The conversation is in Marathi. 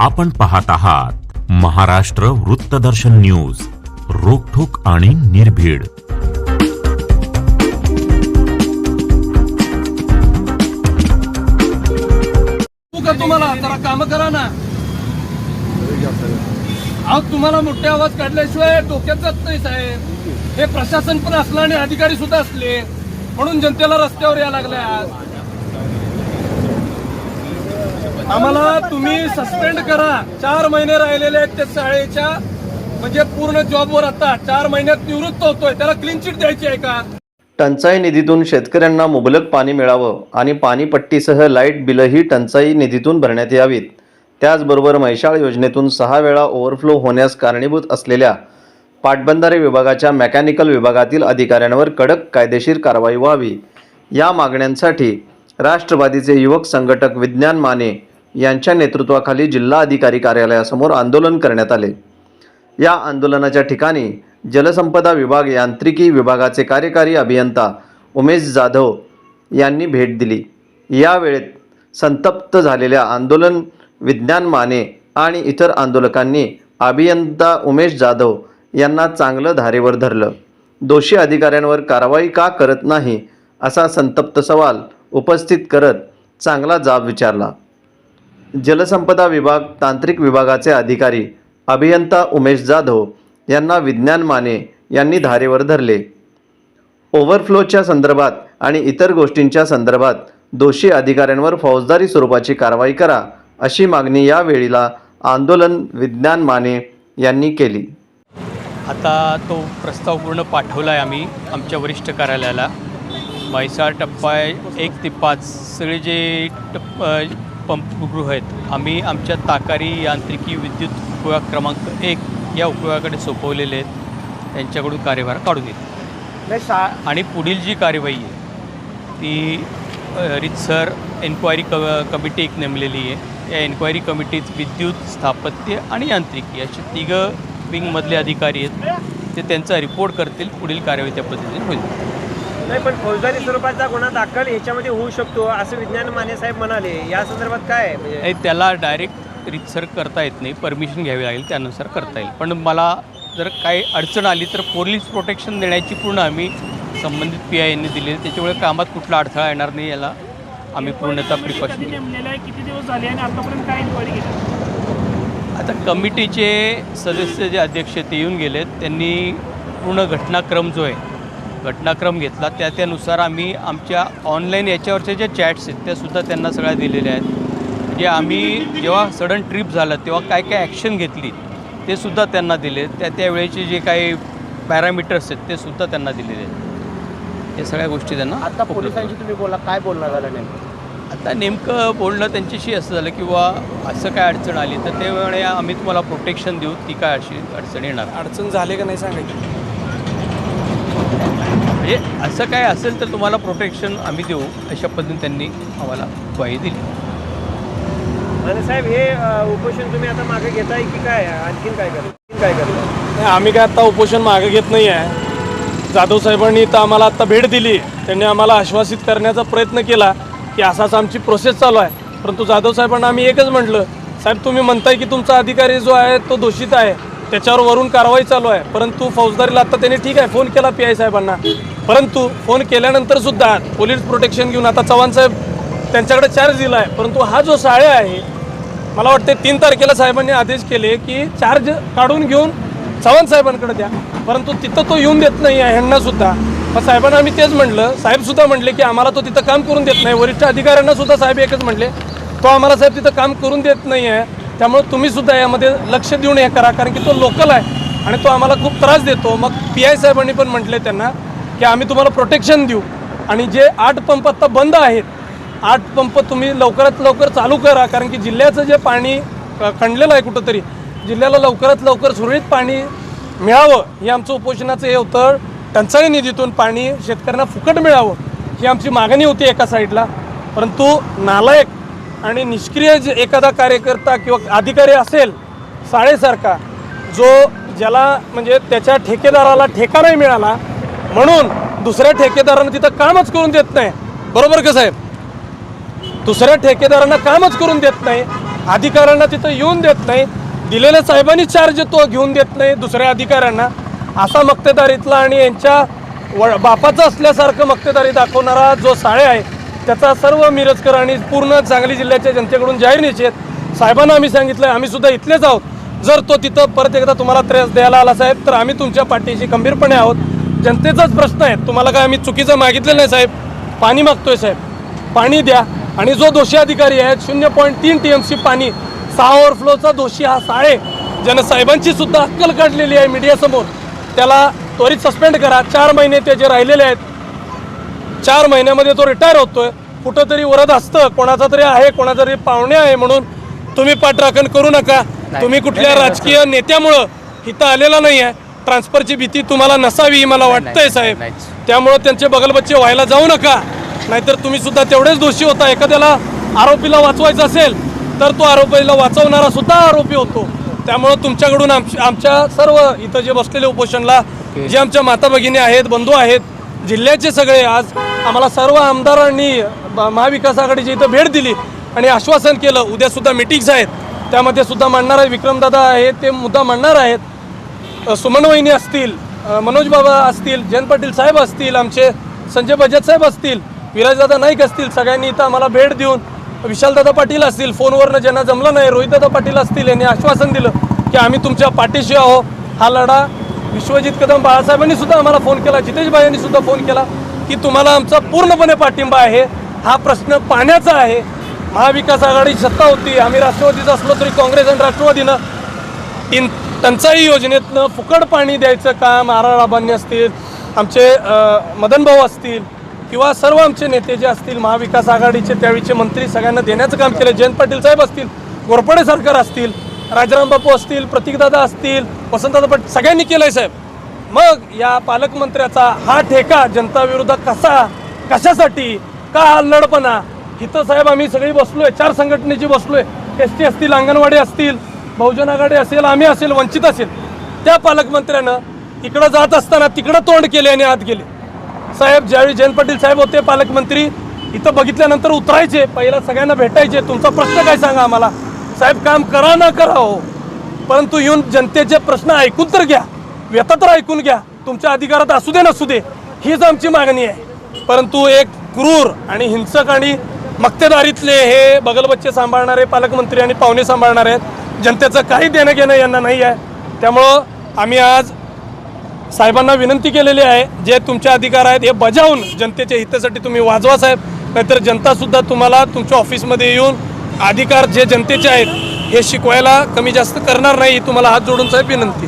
आपण पाहत आहात महाराष्ट्र वृत्तदर्शन न्यूज रोखोक आणि निर्भीड. का तुम्हाला? जरा काम करा ना. आज तुम्हाला मोठे आवाज काढल्याशिवाय डोक्यात जात नाही साहेब. हे प्रशासन पण असलं आणि अधिकारी सुद्धा असले. म्हणून जनतेला रस्त्यावर यायला लागल्या आज. आम्हाला तुम्ही सस्पेंड करा. चार महिने राहिलेले आहेत त्या शाळेच्या. म्हणजे पूर्ण जॉबवर आता चार महिन्यात निवृत्त होतोय. त्याला क्लीन चिट द्यायची आहे का? टंचाई निधीतून शेतकऱ्यांना मुबलक पाणी मिळावं आणि पाणीपट्टीसह लाइट बिलही टंचाई निधीतून भरण्यात यावीत. त्याचबरोबर मैशाळ योजनेतून सहा वेळा ओव्हरफ्लो होण्यास कारणीभूत असलेल्या पाटबंधारे विभागाच्या मेकॅनिकल विभागातील अधिकाऱ्यांवर कडक कायदेशीर कारवाई व्हावी. या मागण्यांसाठी राष्ट्रवादीचे युवक संघटक विज्ञान माने यांच्या नेतृत्वाखाली जिल्हा अधिकारी कार्यालयासमोर आंदोलन करण्यात आले. या आंदोलनाच्या ठिकाणी जलसंपदा विभाग यांत्रिकी विभागाचे कार्यकारी अभियंता उमेश जाधव यांनी भेट दिली. या वेळेत संतप्त झालेल्या आंदोलन विज्ञान माने आणि इतर आंदोलकांनी अभियंता उमेश जाधव यांना चांगलं धारेवर धरलं. दोषी अधिकाऱ्यांवर कारवाई का करत नाही असा संतप्त सवाल उपस्थित करत चांगला जाब विचारला. जलसंपदा विभाग तांत्रिक विभागाचे अधिकारी अभियंता उमेश जाधव यांना विज्ञान माने यांनी धारेवर धरले. ओव्हरफ्लोच्या संदर्भात आणि इतर गोष्टींच्या संदर्भात दोषी अधिकाऱ्यांवर फौजदारी स्वरूपाची कारवाई करा अशी मागणी या वेळीला आंदोलन विज्ञान माने यांनी केली. आता तो प्रस्ताव पूर्ण पाठवला आहे आम्ही आमच्या वरिष्ठ कार्यालयाला. म्हैसाळ टप्पा एक ते पाच सगळे जे टप्प पंपगृह आहेत. आम्ही आमच्या ताकारी यांत्रिकी विद्युत उपविभाग क्रमांक एक या उपविभागाकडे सोपवलेले आहेत. त्यांच्याकडून कार्यभार काढून येईल आणि पुढील जी कार्यवाही आहे ती रितसर एन्क्वायरी क कमिटी एक नेमलेली आहे. या एन्क्वायरी कमिटीत विद्युत स्थापत्य आणि यांत्रिकी असे तिघं विंगमधले अधिकारी आहेत. ते त्यांचा रिपोर्ट करतील. पुढील कार्यवाही त्या पद्धतीने होईल. नाही पण फौजदारी स्वरूपाचा गुन्हा दाखल ह्याच्यामध्ये होऊ शकतो असं विज्ञान माने साहेब म्हणाले. या संदर्भात काय आहे? म्हणजे नाही त्याला डायरेक्ट रितसर करता येत नाही परमिशन घ्यावी लागेल त्यानुसार करता येईल. पण मला जर काही अडचण आली तर पोलीस प्रोटेक्शन देण्याची पूर्ण आम्ही संबंधित पी आय यांनी दिली त्याच्यामुळे कामात कुठला अडथळा येणार नाही याला आम्ही पूर्णतः प्रिकॉशन कधी नेमलेलं आहे किती दिवस झाले आणि आतापर्यंत काय इन्क्वायरी केली? आता कमिटीचे सदस्य जे अध्यक्ष ते येऊन गेलेत. त्यांनी पूर्ण घटनाक्रम जो आहे घटनाक्रम घेतला. त्या त्यानुसार आम्ही आमच्या ऑनलाईन याच्यावरच्या ज्या चॅट्स आहेत त्या सुद्धा त्यांना सगळ्या दिलेल्या आहेत. म्हणजे आम्ही जेव्हा सडन ट्रिप झालं तेव्हा काय काय ॲक्शन घेतली ते सुद्धा त्यांना दिले. त्या त्यावेळेचे जे काही पॅरामीटर्स आहेत ते सुद्धा त्यांना दिलेले आहेत. या सगळ्या गोष्टी त्यांना आता पोलिसांशी तुम्ही बोला काय बोलणं झालं नेमकं? आता नेमकं बोलणं त्यांच्याशी असं झालं की बुवा असं काय अडचण आली? तर ते म्हणे आम्ही तुम्हाला प्रोटेक्शन देऊ ती काय अशी अडचण येणार? अडचण झाले का नाही सांगायची? म्हणजे असं काय असेल तर तुम्हाला प्रोटेक्शन आम्ही देऊ अशा पद्धतीने त्यांनी आम्हाला ग्वाही दिली. माने साहेब हे उपोषण तुम्ही आता मागे घेताय की काय? आणखीन काय करता काय करता नाही, आम्ही काय आता उपोषण मागे घेत नाही आहे जाधव साहेबांनी इथं आम्हाला आता भेट दिली. त्यांनी आम्हाला आश्वासित करण्याचा प्रयत्न केला की असाच आमची प्रोसेस चालू आहे. परंतु जाधव साहेबांना आम्ही एकच म्हटलं साहेब तुम्ही म्हणताय की तुमचा अधिकारी जो आहे तो दोषित आहे. त्याच्यावर वरून कारवाई चालू आहे. परंतु फौजदारीला आता त्यांनी ठीक आहे फोन केला पी आय साहेबांना. परंतु फोन केल्यानंतर सुद्धा पोलीस प्रोटेक्शन घेऊन आता चव्हाण साहेब त्यांच्याकडे चार्ज दिला आहे परंतु हा जो साळे आहे मला वाटते तीन तारखेला साहेबांनी आदेश केले की चार्ज काढून घेऊन चव्हाण साहेबांकडे द्या. परंतु तिथं तो येऊन देत नाही आहे ह्यांनासुद्धा मग साहेबांना आम्ही तेच म्हटलं साहेबसुद्धा म्हटले की आम्हाला तो तिथं काम करून देत नाही. वरिष्ठ अधिकाऱ्यांनासुद्धा साहेब एकच म्हटले तो आम्हाला साहेब तिथं काम करून देत नाही आहे. त्यामुळे तुम्हीसुद्धा यामध्ये लक्ष देऊन हे करा कारण की तो लोकल आहे आणि तो आम्हाला खूप त्रास देतो. मग पी आय साहेबांनी पण म्हटले त्यांना की आम्ही तुम्हाला प्रोटेक्शन देऊ. आणि जे आठ पंप आत्ता बंद आहेत आठ पंप तुम्ही लवकरात लवकर चालू करा. कारण की जिल्ह्याचं जे पाणी खंडलेलं आहे कुठंतरी जिल्ह्याला लवकरात लवकर सुरळीत पाणी मिळावं हे आमचं उपोषणाचं हे होतं. टंचाई निधीतून पाणी शेतकऱ्यांना फुकट मिळावं ही आमची मागणी होती एका साईडला. परंतु नालायक आणि निष्क्रिय जे एखादा कार्यकर्ता किंवा अधिकारी असेल साळेसारखा जो ज्याला म्हणजे त्याच्या ठेकेदाराला ठेका नाही मिळाला म्हणून दुसऱ्या ठेकेदारांना तिथं कामच करून देत नाही. बरोबर का साहेब? दुसऱ्या ठेकेदारांना कामच करून देत नाही अधिकाऱ्यांना तिथं येऊन देत नाही दिलेल्या साहेबांनी चार्ज तो घेऊन देत नाही दुसऱ्या अधिकाऱ्यांना. असा मक्तेदारीतला आणि यांच्या व बापाचं असल्यासारखं मक्तेदारी दाखवणारा जो साळे आहे त्याचा सर्व मिरजकर आणि पूर्ण सांगली जिल्ह्याच्या जनतेकडून जाहीर निषेध. साहेबांना आम्ही सांगितलं आम्ही सुद्धा इथलेच आहोत. जर तो तिथं परत एकदा तुम्हाला त्रास द्यायला आला साहेब तर आम्ही तुमच्या पाठीशी खंबीरपणे आहोत. जनतेचाच प्रश्न आहे. तुम्हाला काय आम्ही चुकीचं मागितलं नाही साहेब? पाणी मागतोय साहेब. पाणी द्या. आणि जो दोषी अधिकारी आहे शून्य पॉईंट तीन टी एम सी पाणी सहा ओव्हरफ्लोचा दोषी हा साळे ज्यानं साहेबांची सुद्धा अक्कल काढलेली आहे मीडियासमोर त्याला त्वरित सस्पेंड करा. चार महिने ते जे राहिलेले आहेत चार महिन्यामध्ये तो रिटायर होतोय. कुठंतरी वरद असतं. कोणाचा तरी आहे कोणाचा तरी पाहुणे आहे म्हणून तुम्ही पाठराखण करू नका. तुम्ही कुठल्या राजकीय नेत्यामुळं इथं आलेला नाही आहे ट्रान्सफरची भीती तुम्हाला नसावी ही मला वाटतंय साहेब. त्यामुळं त्यांचे बगलबच्चे व्हायला जाऊ नका. नाहीतर तुम्ही सुद्धा तेवढेच दोषी होता. एखाद्याला आरोपीला वाचवायचं असेल तर तो आरोपीला वाचवणारा सुद्धा आरोपी होतो. त्यामुळं तुमच्याकडून आमच्या आमच्या सर्व इथं जे बसलेले उपोषणला जे आमच्या माता भगिनी आहेत बंधू आहेत जिल्ह्याचे सगळे आज आम्हाला सर्व आमदारांनी महाविकास आघाडीची इथं भेट दिली आणि आश्वासन केलं. उद्या सुद्धा मिटिंग्स आहेत. त्यामध्ये सुद्धा मांडणार आहे विक्रमदादा आहेत ते मुद्दा मांडणार आहेत. सुमनवहिनी असतील मनोज बाबा असतील जयंत पाटील साहेब असतील आमचे संजय बजाज साहेब असतील विराजदादा नाईक असतील सगळ्यांनी इथं आम्हाला भेट देऊन विशालदादा पाटील असतील फोनवरनं ज्यांना जमलं नाही रोहितदादा पाटील असतील यांनी आश्वासन दिलं की आम्ही तुमच्या पाठीशी आहो हा लढा विश्वजित कदम बाळासाहेबांनी सुद्धा आम्हाला फोन केला जितेश यांनी सुद्धा फोन केला की तुम्हाला आमचा पूर्णपणे पाठिंबा आहे. हा प्रश्न पाण्याचा आहे. महाविकास आघाडी सत्ता होती आम्ही राष्ट्रवादीचं असलो तरी काँग्रेस आणि राष्ट्रवादीनं इन टंचाई योजनेतनं फुकट पाणी द्यायचं काम आर आबांनी असतील आमचे मदनभाऊ मदन भाऊ असतील किंवा सर्व आमचे नेते जे असतील महाविकास आघाडीचे त्यावेळीचे मंत्री सगळ्यांना देण्याचं काम केलं. जयंत पाटील साहेब असतील गोरपडे सरकार असतील राजाराम बापू असतील प्रतीकदादा असतील वसंतदादा पाटील सगळ्यांनी केलं आहे साहेब. मग या पालकमंत्र्याचा हा ठेका जनताविरोधात कसा कशासाठी का हा लढपणा इथं साहेब आम्ही सगळी बसलोय चार संघटनेची बसलोय. एस टी असतील अंगणवाडी असतील बहुजन आघाडी असेल आम्ही असेल वंचित असेल त्या पालकमंत्र्यानं इकडं जात असताना तिकडं तोंड केले आणि आत गेले. साहेब ज्यावेळी जयंत पाटील साहेब होते पालकमंत्री इथं बघितल्यानंतर उतरायचे पहिला सगळ्यांना भेटायचे. तुमचा प्रश्न काय सांगा आम्हाला? साहेब काम करा ना करा हो. परंतु येऊन जनतेचे प्रश्न ऐकून तर घ्या. व्यथा तर ऐकून घ्या. तुमच्या अधिकारात असू दे नसू दे हीच आमची मागणी आहे. परंतु एक क्रूर आणि हिंसक आणि मक्तेदारीतले हे बगलबच्चे सांभाळणारे पालकमंत्री आणि पाहुणे सांभाळणारे आहेत जनतेचं काही देणं घेणं यांना नाही आहे. त्यामुळं आम्ही आज साहेबांना विनंती केलेली आहे जे तुमचे अधिकार आहेत हे बजावून जनतेच्या हितासाठी तुम्ही वाजवा साहेब. नाहीतर जनतासुद्धा तुम्हाला तुमच्या ऑफिसमध्ये येऊन अधिकार जे जनतेचे आहेत हे शिकवायला कमी जास्त करणार नाही ही तुम्हाला हात जोडून साहेब विनंती.